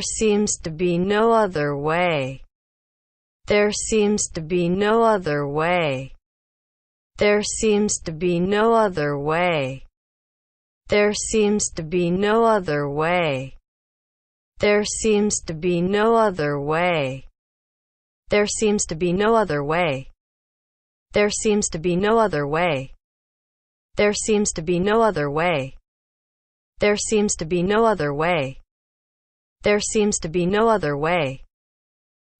seems to be no other way. There seems to be no other way. There seems to be no other way. There seems to be no other way. There seems to be no other way. There seems to be no other way. There seems to be no other way. There seems to be no other way. There seems to be no other way. There seems to be no other way.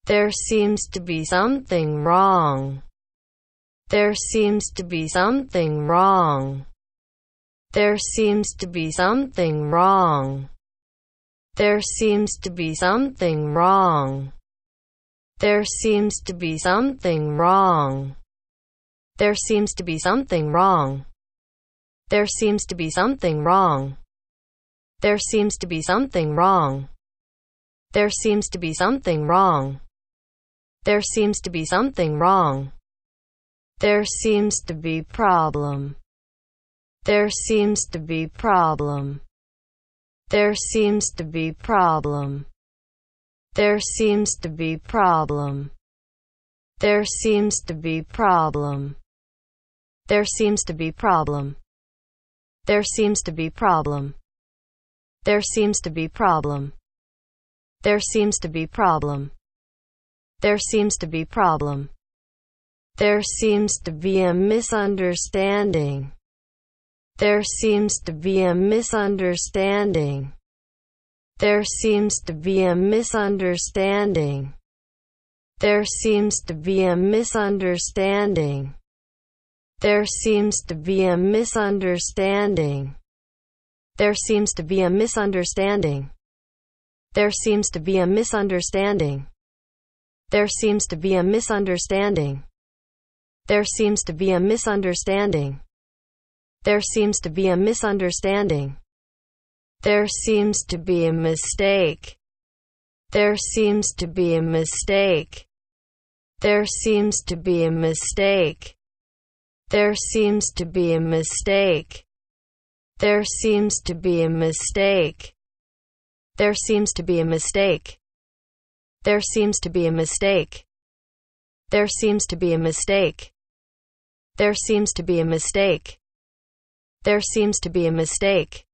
There seems to be something wrong. There seems to be something wrong. There seems to be something wrong. There seems to be something wrong. There seems to be something wrong. There seems to be something wrong. There seems to be something wrong. There seems to be something wrong. There seems to be something wrong. There seems to be something wrong. There seems to be problem. There seems to be problem. There seems to be problem. There seems to be problem. There seems to be problem. There seems to be problem. There seems to be problem. There seems to be problem. There seems to be problem. There seems to be problem. There seems to be a misunderstanding. There seems to be a misunderstanding. There seems to be a misunderstanding. There seems to be a misunderstanding. There seems to be a misunderstanding. There seems to be a misunderstanding. There seems to be a misunderstanding. There seems to be a misunderstanding. There seems to be a misunderstanding. There seems to be a misunderstanding. There seems to be a mistake. There seems to be a mistake. There seems to be a mistake. There seems to be a mistake. There seems to be a mistake. There seems to be a mistake. There seems to be a mistake. There seems to be a mistake. There seems to be a mistake. There seems to be a mistake.